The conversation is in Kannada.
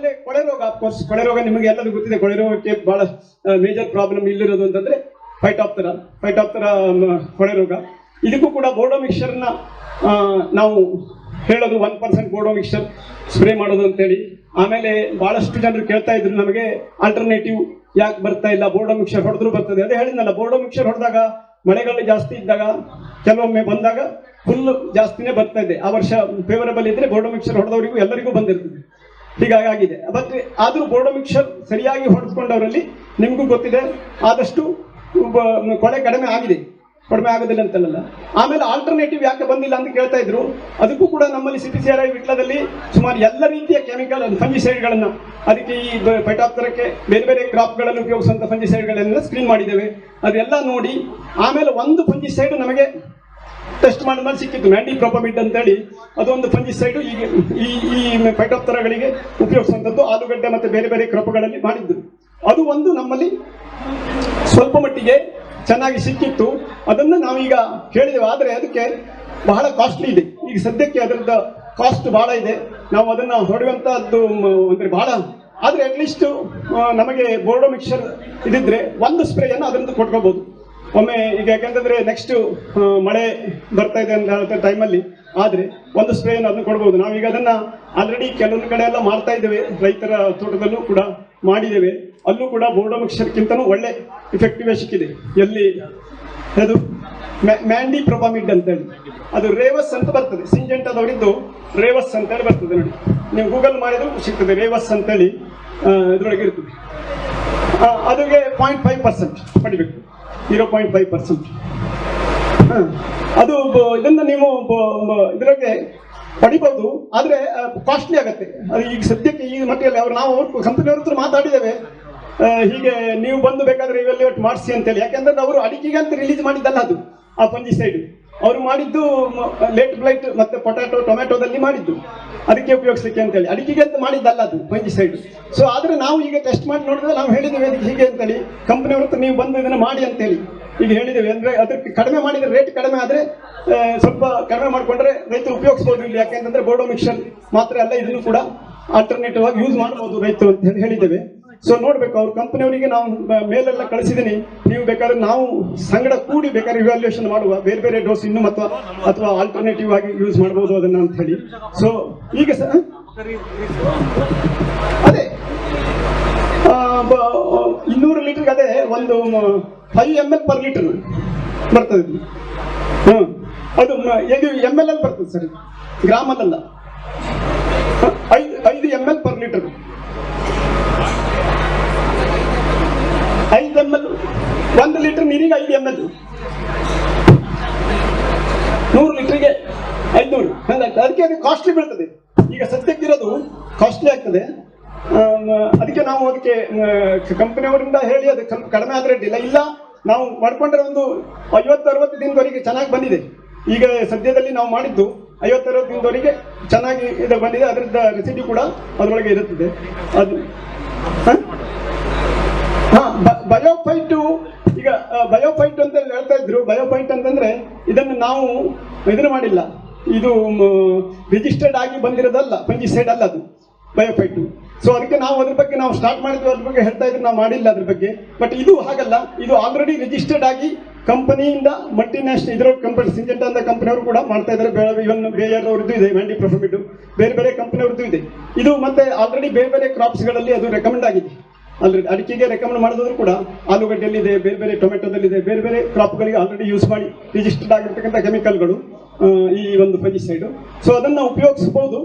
ಆಮೇಲೆ ಕೊಳೆ ರೋಗ ಅಫ್ಕೋರ್ಸ್ ಕೊಳೆ ರೋಗ ನಿಮಗೆ ಎಲ್ಲರಿಗೂ ಗೊತ್ತಿದೆ. ಕೊಳೆ ರೋಗಕ್ಕೆ ಬಹಳ ಮೇಜರ್ ಪ್ರಾಬ್ಲಮ್ ಇಲ್ಲಿರೋದು ಅಂತಂದ್ರೆ ಫೈಟಾಪ್ತರ ಫೈಟಾಪ್ತರ ಕೊಳೆ ರೋಗ. ಇದಕ್ಕೂ ಕೂಡ ಬೋರ್ಡೋ ಮಿಕ್ಸರ್ನ ನಾವು ಹೇಳೋದು one percent Bordeaux mixture spray ಮಾಡೋದು ಅಂತೇಳಿ. ಆಮೇಲೆ ಬಹಳಷ್ಟು ಜನರು ಕೇಳ್ತಾ ಇದ್ರು, ನಮಗೆ ಆಲ್ಟರ್ನೇಟಿವ್ ಯಾಕೆ ಬರ್ತಾ ಇಲ್ಲ ಬೋರ್ಡೋ ಮಿಕ್ಸರ್ ಹೊಡೆದ್ರು ಬರ್ತದೆ. ಅದೇ ಹೇಳಿದ್ನಲ್ಲ ಬೋರ್ಡೋ ಮಿಕ್ಸರ್ ಹೊಡೆದಾಗ ಮಳೆಗಳು ಜಾಸ್ತಿ ಇದ್ದಾಗ, ಕೆಲವೊಮ್ಮೆ ಬಂದಾಗ ಫುಲ್ ಜಾಸ್ತಿನೇ ಬರ್ತಾ ಇದೆ. ಆ ವರ್ಷ ಫೇವರಬಲ್ ಇದ್ರೆ ಬೋರ್ಡೋ ಮಿಕ್ಸರ್ ಹೊಡೆದವರಿಗೂ ಎಲ್ಲರಿಗೂ ಬಂದಿರ್ತದೆ. ಹೀಗಾಗಿ ಆಗಿದೆ ಬಟ್ ಆದರೂ ಬೋರ್ಡೋ ಮಿಕ್ಸರ್ ಸರಿಯಾಗಿ ಹೊಡೆದುಕೊಂಡವರಲ್ಲಿ ನಿಮಗೂ ಗೊತ್ತಿದೆ, ಆದಷ್ಟು ಕೊಳೆ ಕಡಿಮೆ ಆಗಿದೆ. ಕಡಿಮೆ ಆಗೋದಿಲ್ಲ ಅಂತಲ್ಲ. ಆಮೇಲೆ ಆಲ್ಟರ್ನೇಟಿವ್ ಯಾಕೆ ಬಂದಿಲ್ಲ ಅಂತ ಕೇಳ್ತಾ ಇದ್ರು. ಅದಕ್ಕೂ ಕೂಡ ನಮ್ಮಲ್ಲಿ ಸಿ ಪಿ ಸುಮಾರು ಎಲ್ಲ ರೀತಿಯ ಕೆಮಿಕಲ್ ಫಂಜಿಸೈಡ್ಗಳನ್ನು ಅದಕ್ಕೆ ಈ ಪೈಟಾಪ್ತರಕ್ಕೆ ಬೇರೆ ಬೇರೆ ಕ್ರಾಪ್ಗಳಲ್ಲಿ ಉಪಯೋಗಿಸುವಂಥ ಫಂಜಿಸೈಡ್ಗಳನ್ನೆಲ್ಲ ಸ್ಕ್ರೀನ್ ಮಾಡಿದ್ದೇವೆ. ಅದೆಲ್ಲ ನೋಡಿ, ಆಮೇಲೆ ಒಂದು ಫಂಜಿಸೈಡ್ ನಮಗೆ ಟೆಸ್ಟ್ ಮಾಡಿದ್ಮೇಲೆ ಸಿಕ್ಕಿತ್ತು. ಮ್ಯಾಂಡಿ ಪ್ರೊಪಮಿಡ್ ಅಂತೇಳಿ. ಅದೊಂದು ಫಂಜಿಸೈಡ್ ಈಗ ಈ ಈ ಪೈಟೋಪ್ತರಗಳಿಗೆ ಉಪಯೋಗಿಸುವಂಥದ್ದು ಆಲೂಗಡ್ಡೆ ಮತ್ತೆ ಬೇರೆ ಬೇರೆ ಕ್ರಪಗಳಲ್ಲಿ ಮಾಡಿದ್ದು. ಅದು ಒಂದು ನಮ್ಮಲ್ಲಿ ಸ್ವಲ್ಪ ಮಟ್ಟಿಗೆ ಚೆನ್ನಾಗಿ ಸಿಕ್ಕಿತ್ತು. ಅದನ್ನು ನಾವೀಗ ಹೇಳಿದೆವು. ಆದರೆ ಅದಕ್ಕೆ ಬಹಳ ಕಾಸ್ಟ್ಲಿ ಇದೆ. ಈಗ ಸದ್ಯಕ್ಕೆ ಅದರದ್ದು ಕಾಸ್ಟ್ ಬಹಳ ಇದೆ. ನಾವು ಅದನ್ನು ಹೊಡೆಯುವಂಥದ್ದು ಅಂದರೆ ಬಹಳ. ಆದರೆ ಅಟ್ಲೀಸ್ಟ್ ನಮಗೆ ಬೋರ್ಡೋ ಮಿಕ್ಸರ್ ಇದಿದ್ರೆ ಒಂದು ಸ್ಪ್ರೇಯನ್ನು ಅದರಿಂದ ಕೊಟ್ಕೋಬಹುದು ಒಮ್ಮೆ ಈಗ ಯಾಕೆಂತಂದ್ರೆ ನೆಕ್ಸ್ಟ್ ಮಳೆ ಬರ್ತಾ ಇದೆ ಅಂತ ಹೇಳ್ತಾ ಟೈಮಲ್ಲಿ ಆದ್ರೆ ಒಂದು ಸ್ಪ್ರೇಯನ್ನು ಅದನ್ನು ಕೊಡ್ಬೋದು. ನಾವೀಗ ಅದನ್ನ ಆಲ್ರೆಡಿ ಕೆಲವೊಂದು ಕಡೆ ಎಲ್ಲ ಮಾಡ್ತಾ ಇದ್ದೇವೆ. ರೈತರ ತೋಟದಲ್ಲೂ ಕೂಡ ಮಾಡಿದ್ದೇವೆ. ಅಲ್ಲೂ ಕೂಡ ಬೋರ್ಡೋ ಮಿಕ್ಸರ್ಗಿಂತನೂ ಒಳ್ಳೆ ಇಫೆಕ್ಟಿವ್ ಸಿಕ್ಕಿದೆ ಎಲ್ಲಿ ಅದು ಮ್ಯಾಂಡಿ ಮ್ಯಾಂಡಿ ಅಂತ ಹೇಳಿ. ಅದು ರೇವಸ್ ಅಂತ ಬರ್ತದೆ. ಸಿಂಜೆಂಟದವರಿದ್ದು ರೇವಸ್ ಅಂತೇಳಿ ಬರ್ತದೆ ನೋಡಿ. ನೀವು ಗೂಗಲ್ ಮಾಡಿದ್ರು ಸಿಗ್ತದೆ ರೇವಸ್ ಅಂತೇಳಿ ಹೇಳಿ ಇದ್ರೊಳಗೆ ಇರ್ತದೆ. ಅದಕ್ಕೆ ಪಾಯಿಂಟ್ ಫೈವ್ ಪರ್ಸೆಂಟ್ ಪಡಿಬೇಕು. ಜೀರೋ ಪಾಯಿಂಟ್ ಫೈವ್ ಪರ್ಸೆಂಟ್ ಅದು ಇದನ್ನ ನೀವು ಇದ್ರಾಗೆ ಪಡಿಬಹುದು ಆದ್ರೆ ಕಾಸ್ಟ್ಲಿ ಆಗತ್ತೆ. ಅದು ಈಗ ಸದ್ಯಕ್ಕೆ ಈ ಮಟ್ಟಿಗೆ ಅವ್ರು, ನಾವು ಅವ್ರ ಕಂಪನಿಯವ್ರ ಹತ್ರ ಮಾತಾಡಿದ್ದೇವೆ. ಹೀಗೆ ನೀವು ಬಂದು ಬೇಕಾದ್ರೆ ಇವೆಲ್ಲ ಮಾಡಿಸಿ ಅಂತೇಳಿ. ಯಾಕೆಂದ್ರೆ ಅವರು ಅಡಿಕೆಗೆ ಅಂತ ರಿಲೀಸ್ ಮಾಡಿದ್ದಲ್ಲ ಅದು, ಆ ಪಂಜಿ ಸೈಡ್ ಅವರು ಮಾಡಿದ್ದು ಲೇಟ್ ಬ್ಲೈಟ್ ಮತ್ತೆ ಪೊಟ್ಯಾಟೊ ಟೊಮೆಟೊದಲ್ಲಿ ಮಾಡಿದ್ದು. ಅದಕ್ಕೆ ಉಪಯೋಗಿಸ್ಲಿಕ್ಕೆ ಅಂತೇಳಿ. ಅಡಿಕೆಗೆ ಅಂತ ಮಾಡಿದ್ದಲ್ಲ ಅದು ಪಂಜಿ ಸೈಡ್. ಸೊ ಆದ್ರೆ ನಾವು ಈಗ ಟೆಸ್ಟ್ ಮಾಡಿ ನೋಡಿದ್ರೆ ನಾವು ಹೇಳಿದ್ದೇವೆ ಅದಕ್ಕೆ ಹೀಗೆ ಅಂತೇಳಿ. ಕಂಪ್ನಿಯವ್ರ ಹತ್ರ ನೀವು ಬಂದು ಇದನ್ನು ಮಾಡಿ ಅಂತೇಳಿ. ಈಗ ಹೇಳಿದ್ದೇವೆ ಅಂದ್ರೆ ಅದಕ್ಕೆ ಕಡಿಮೆ ಮಾಡಿದ್ರೆ ರೇಟ್ ಕಡಿಮೆ ಆದ್ರೆ ಸ್ವಲ್ಪ ಕಡಿಮೆ ಮಾಡಿಕೊಂಡ್ರೆ ರೈತರು ಉಪಯೋಗಿಸಬಹುದು ಇಲ್ಲಿ. ಯಾಕೆಂತಂದ್ರೆ ಬೋರ್ಡೋ ಮಿಕ್ಸರ್ ಮಾತ್ರ ಅಲ್ಲ, ಇದನ್ನು ಕೂಡ ಆಲ್ಟರ್ನೇಟಿವ್ ಆಗಿ ಯೂಸ್ ಮಾಡಬಹುದು ರೈತರು ಅಂತ ಹೇಳಿ ಹೇಳಿದ್ದೇವೆ. ಸೊ ನೋಡ್ಬೇಕು, ಅವ್ರ ಕಂಪನಿಯವರಿಗೆ ನಾವು ಮೇಲೆಲ್ಲ ಕಳಿಸಿದ್ದೀನಿ ನೀವು ಬೇಕಾದ್ರೆ ನಾವು ಸಂಗಡ ಕೂಡಿ ಬೇಕಾದ್ರೆ ಇವ್ಯಾಲ್ಯೂಯೇಷನ್ ಮಾಡುವ. ಬೇರೆ ಬೇರೆ ಡೋಸ್ ಇನ್ನು ಅಥವಾ ಅಥವಾ ಆಲ್ಟರ್ನೇಟಿವ್ ಆಗಿ ಯೂಸ್ ಮಾಡಬಹುದು ಅದನ್ನ ಅಂತ ಹೇಳಿ. ಸೊ ಈಗ ಸರ್ ಅದೇ ಇನ್ನೂರು ಲೀಟರ್ ಅದೇ ಒಂದು five M L per litre ಬರ್ತದೆ ಅದು ಇದು ಎಂ ಎಲ್ ಅಲ್ಲಿ ಬರ್ತದೆ ಸರ್. ಗ್ರಾಮದಲ್ಲ. ಐದು ಐದು ಎಂ ಎಲ್ ಪರ್ ಲೀಟರ್ ಐದು ಎಂ ಎಲ್ ಒಂದು ಲೀಟರ್ ನೀರಿಗೆ ಐದು ಎಂ ಎಲ್ ನೂರು ಲೀಟ್ರಿಗೆ ಐದುನೂರು. ಹಂಗಾಗ್ತದೆ ಅದಕ್ಕೆ ಅದು ಕಾಸ್ಟ್ಲಿ ಬೀಳ್ತದೆ. ಈಗ ಸದ್ಯಕ್ಕಿರೋದು ಕಾಸ್ಟ್ಲಿ ಆಗ್ತದೆ. ಅದಕ್ಕೆ ನಾವು ಅದಕ್ಕೆ ಕಂಪನಿಯವರಿಂದ ಹೇಳಿ ಅದು ಕಡಿಮೆ ಆದ್ರೆ ಅಡ್ಡಿಲ್ಲ ಇಲ್ಲ. ನಾವು ಮಾಡ್ಕೊಂಡ್ರೆ ಒಂದು ಐವತ್ತು ಅರವತ್ತು ದಿನದವರೆಗೆ ಚೆನ್ನಾಗಿ ಬಂದಿದೆ. ಈಗ ಸದ್ಯದಲ್ಲಿ ನಾವು ಮಾಡಿದ್ದು ಐವತ್ತು ಅರವತ್ತು ದಿನದವರೆಗೆ ಚೆನ್ನಾಗಿ ಇದು ಬಂದಿದೆ. ಅದರಿಂದ ರೆಸಿಪಿ ಕೂಡ ಅದರೊಳಗೆ ಇರುತ್ತದೆ. ಅದು, ಹ? ಬಯೋಫೈಟ್, ಈಗ ಬಯೋಫೈಟ್ ಅಂತ ಹೇಳ್ತಾ ಇದ್ರು. ಬಯೋಫೈಟ್ ಅಂತಂದ್ರೆ ಇದನ್ನು ನಾವು ಇದನ್ನು ಮಾಡಿಲ್ಲ. ಇದು ರಿಜಿಸ್ಟರ್ಡ್ ಆಗಿ ಬಂದಿರೋದಲ್ಲ ಪಂಜಿಸೈಡ್ ಅಲ್ಲ ಅದು, ಬಯೋಫೈಟ್. ಸೊ ಅದಕ್ಕೆ ನಾವು ಅದ್ರ ಬಗ್ಗೆ ನಾವು ಸ್ಟಾರ್ಟ್ ಮಾಡಿದ್ವಿ, ಅದ್ರ ಬಗ್ಗೆ ಹೇಳ್ತಾ ಇದ್ರು, ನಾವು ಮಾಡಿಲ್ಲ ಅದ್ರ ಬಗ್ಗೆ. ಬಟ್ ಇದು ಹಾಗಲ್ಲ, ಇದು ಆಲ್ರೆಡಿ ರಿಜಿಸ್ಟರ್ಡ್ ಆಗಿ ಕಂಪನಿಯಿಂದ ಮಲ್ಟಿನ್ಯಾಷನಲ್ ಇದರ ಕಂಪನಿ ಸಿಂಜೆಂಟ್ ಅಂತ ಕಂಪನಿಯವರು ಕೂಡ ಮಾಡ್ತಾ ಇದ್ದಾರೆ. ಇವನ್ ಬೇಯರ್ ಅವ್ರದ್ದು ಇದೆ ಮ್ಯಾಂಡಿ ಪ್ರೊಫಿಟ್ ಬೇರೆ ಬೇರೆ ಕಂಪನಿಯವ್ರದ್ದು ಇದೆ. ಇದು ಮತ್ತೆ ಆಲ್ರೆಡಿ ಬೇರೆ ಬೇರೆ ಕ್ರಾಪ್ಸ್ಗಳಲ್ಲಿ ಅದು ರೆಕಮೆಂಡ್ ಆಗಿದೆ. ಆಲ್ರೆಡಿ ಅಡಿಕೆಗೆ ರೆಕಮೆಂಡ್ ಮಾಡಿದ್ರು ಕೂಡ ಆಲೂಗಡ್ಡೆಯಲ್ಲಿದೆ, ಬೇರೆ ಬೇರೆ ಟೊಮೆಟೊದಲ್ಲಿದೆ, ಬೇರೆ ಬೇರೆ ಕ್ರಾಪ್ಗಳಿಗೆ ಆಲ್ರೆಡಿ ಯೂಸ್ ಮಾಡಿ ರಿಜಿಸ್ಟರ್ಡ್ ಆಗಿರ್ತಕ್ಕಂಥ ಕೆಮಿಕಲ್ಗಳು ಈ ಒಂದು ಫೆಜಿಸೈಡು ಸೊ ಅದನ್ನು ಉಪಯೋಗಿಸಬಹುದು